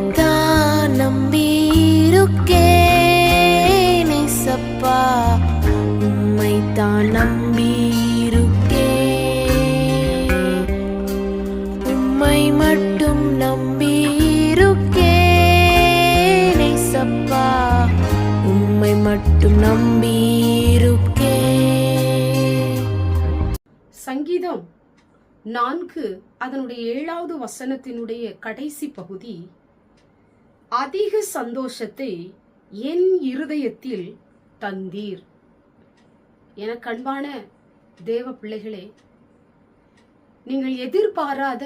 உம்மைத்தான் நம்பியிருக்கேன் ஏசப்பா உம்மைத்தான் நம்பியிருக்கேன் உம்மை மட்டும் நம்பியிருக்கேன் சப்பா உம்மை மட்டும் நம்பியிருக்கேன் சங்கீதம் நான்கு அதனுடைய ஏழாவது வசனத்தினுடைய கடைசி பகுதி அதிக சந்தோஷத்தை என் இருதயத்தில் தந்தீர். என கண்பான தேவ பிள்ளைகளே நீங்கள் எதிர்பாராத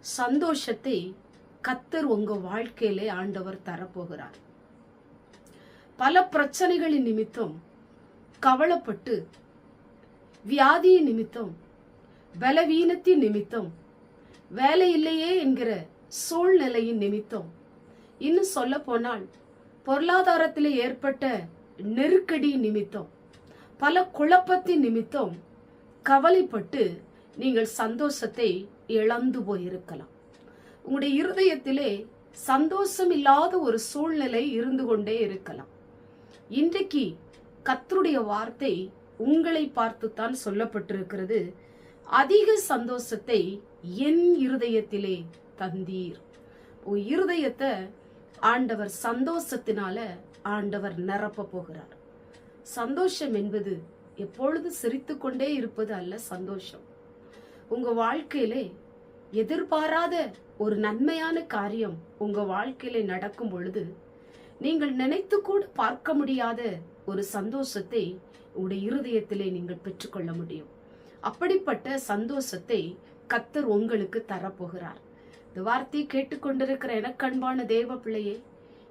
சந்தோஷத்தை கத்தர் உங்க வாழ்க்கையிலே ஆண்டவர் தரப்போகிறார். பல பிரச்சனைகளின் நிமித்தம் கவலைப்பட்டு வியாதியின் நிமித்தம் பலவீனத்தின் நிமித்தம் வேலை இல்லையே என்கிற சூழ்நிலையின் நிமித்தம் இன்னும் சொல்ல போனால் பொருளாதாரத்தில் ஏற்பட்ட நெருக்கடி நிமித்தம் பல குழப்பத்தின் நிமித்தம் கவலைப்பட்டு நீங்கள் சந்தோஷத்தை இழந்து போயிருக்கலாம். உங்களுடைய இருதயத்திலே சந்தோஷம் இல்லாத ஒரு சூழ்நிலை இருந்து கொண்டே இருக்கலாம். இன்றைக்கு கத்தருடைய வார்த்தை உங்களை பார்த்துத்தான் சொல்லப்பட்டிருக்கிறது. அதிக சந்தோஷத்தை என் இருதயத்திலே தந்தீர். உன் இருதயத்தை ஆண்டவர் சந்தோஷத்தினால ஆண்டவர் நிரப்ப போகிறார். சந்தோஷம் என்பது எப்பொழுது சிரித்து கொண்டே இருப்பது அல்ல சந்தோஷம். உங்க வாழ்க்கையிலே எதிர்பாராத ஒரு நன்மையான காரியம் உங்க வாழ்க்கையிலே நடக்கும் பொழுது நீங்கள் நினைத்து கூட பார்க்க முடியாத ஒரு சந்தோஷத்தை உங்களுடைய இருதயத்திலே நீங்கள் பெற்றுக்கொள்ள முடியும். அப்படிப்பட்ட சந்தோஷத்தை கத்தர் உங்களுக்கு தரப்போகிறார். இந்த வார்த்தையை கேட்டுக்கொண்டிருக்கிற எனக்கு அன்பான தேவ பிள்ளையே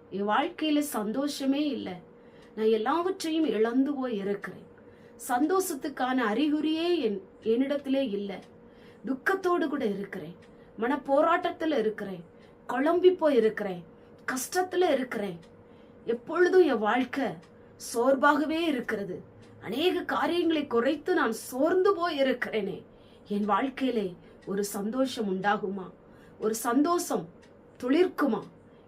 என் வாழ்க்கையில சந்தோஷமே இல்லை. நான் எல்லாவற்றையும் இழந்து போய் இருக்கிறேன். சந்தோஷத்துக்கான அறிகுறியே என் என்னிடத்திலே இல்லை. துக்கத்தோடு கூட இருக்கிறேன். மன போராட்டத்தில் இருக்கிறேன். குழம்பி போய் இருக்கிறேன். கஷ்டத்துல இருக்கிறேன். எப்பொழுதும் என் வாழ்க்கை சோர்வாகவே இருக்கிறது. அநேக காரியங்களை குறைத்து நான் சோர்ந்து போய் இருக்கிறேனே. என் வாழ்க்கையிலே ஒரு சந்தோஷம் உண்டாகுமா? ஒரு சந்தோஷம் துளிர்க்குமா?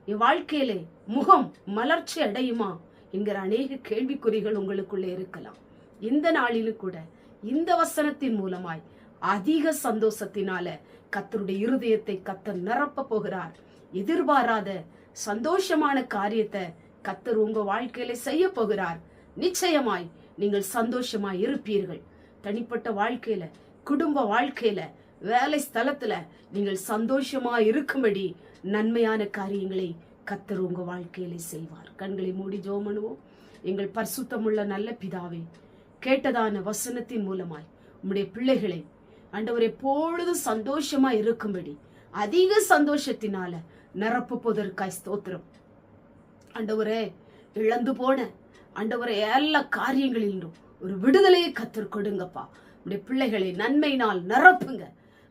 என் வாழ்க்கையிலே முகம் மலர்ச்சி அடையுமா? என்கிற அநேக கேள்விக்குறிகள் உங்களுக்குள்ளே இருக்கலாம். இந்த நாளிலும் கூட இந்த வசனத்தின் மூலமாய் அதிக சந்தோஷத்தினால கத்தருடைய இருதயத்தை கத்தர் நிரப்ப போகிறார். எதிர்பாராத சந்தோஷமான காரியத்தை கத்தர் உங்க வாழ்க்கையில செய்ய போகிறார். நிச்சயமாய் நீங்கள் சந்தோஷமாய் இருப்பீர்கள். தனிப்பட்ட வாழ்க்கையில குடும்ப வாழ்க்கையில வேலை ஸ்தலத்துல நீங்கள் சந்தோஷமா இருக்கும்படி நன்மையான காரியங்களை கத்தர் உங்க வாழ்க்கையில செய்வார். கண்களை மூடி ஜோமனுவோம் எங்கள் பரிசுத்தமுள்ள நல்ல பிதாவே கேட்டதான வசனத்தின் மூலமாய் உம்முடைய பிள்ளைகளை ஆண்டவர் எப்பொழுதும் சந்தோஷமா இருக்கும்படி அதிக சந்தோஷத்தினால நிரப்புவதற்காய் ஸ்தோத்திரம். ஆண்டவரே இழந்து போன ஆண்டவரே எல்லா காரியங்களிலும் ஒரு விடுதலையை கத்தர் கொடுங்கப்பா. உடைய பிள்ளைகளை நன்மையினால் நிரப்புங்க.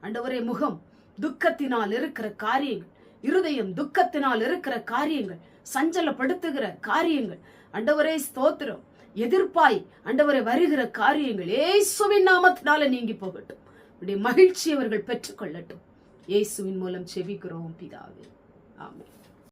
அண்டவரே முகம் துக்கத்தினால் இருக்கிற காரியங்கள் இருதயம் துக்கத்தினால் இருக்கிற காரியங்கள் சஞ்சலப்படுத்துகிற காரியங்கள். அண்டவரே ஸ்தோத்திரம். எதிர்ப்பாய் அண்டவரை வருகிற காரியங்கள் ஏசுவின் நாமத்தினால நீங்கி போகட்டும். உடைய மகிழ்ச்சி அவர்கள் பெற்றுக்கொள்ளட்டும். இயேசுவின் மூலம் செவிக்கிறோம் பிதாவே. ஆமாம்